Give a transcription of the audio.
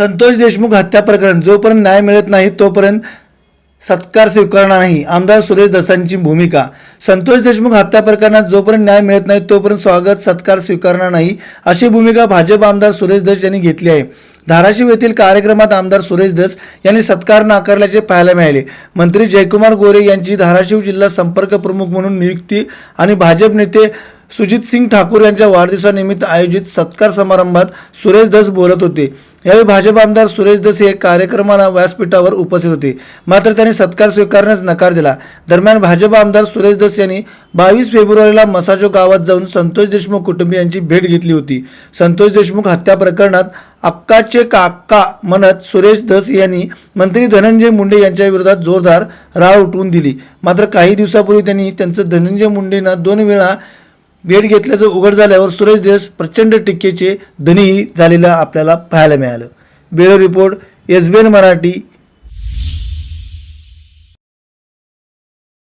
संतोष देशमुख हत्या प्रकरण जोपर्यंत न्याय मिळत नाही तोपर्यंत सत्कार स्वीकारणार नाही. आमदार सुरेश दसांची भूमिका. संतोष देशमुख हत्या प्रकरणात जोपर्यंत न्याय मिळत नाही तोपर्यंत स्वागत सत्कार स्वीकारणार नाही अशी भूमिका भाजप आमदार सुरेश दस यांनी घेतली आहे. धाराशिव येथील कार्यक्रमात आमदार सुरेश दस यांनी सत्कार नाकारल्याचे पाहायला मिळाले. मंत्री जयकुमार गोरे यांची धाराशिव जिल्हा संपर्क प्रमुख म्हणून नियुक्ती आणि भाजप नेते सुजित सिंग ठाकूर यांच्या वाढदिवसानिमित्त आयोजित सत्कार समारंभात सुरेश दस बोलत होते. यावेळी भाजप आमदार सुरेश दस हे कार्यक्रमाला व्यासपीठावर उपस्थित होते. मात्र त्यांनी सत्कार स्वीकारण्यास नकार दिला. दरम्यान भाजप आमदार सुरेश दस यांनी बावीस फेब्रुवारीला मसाजो गावात जाऊन संतोष देशमुख कुटुंबियांची भेट घेतली होती. संतोष देशमुख हत्या प्रकरणात अक्काचे काका म्हणत सुरेश धस यांनी मंत्री धनंजय मुंडे यांच्या विरोधात जोरदार राव उठवून दिली. मात्र काही दिवसापूर्वी त्यांनी त्यांचं धनंजय मुंडेंना दोन वेळा भेट घेतल्याचं उघड झाल्यावर सुरेश देश प्रचंड टीकेचे धनीही झालेलं आपल्याला पाहायला मिळालं. Bureau report S B N Marathi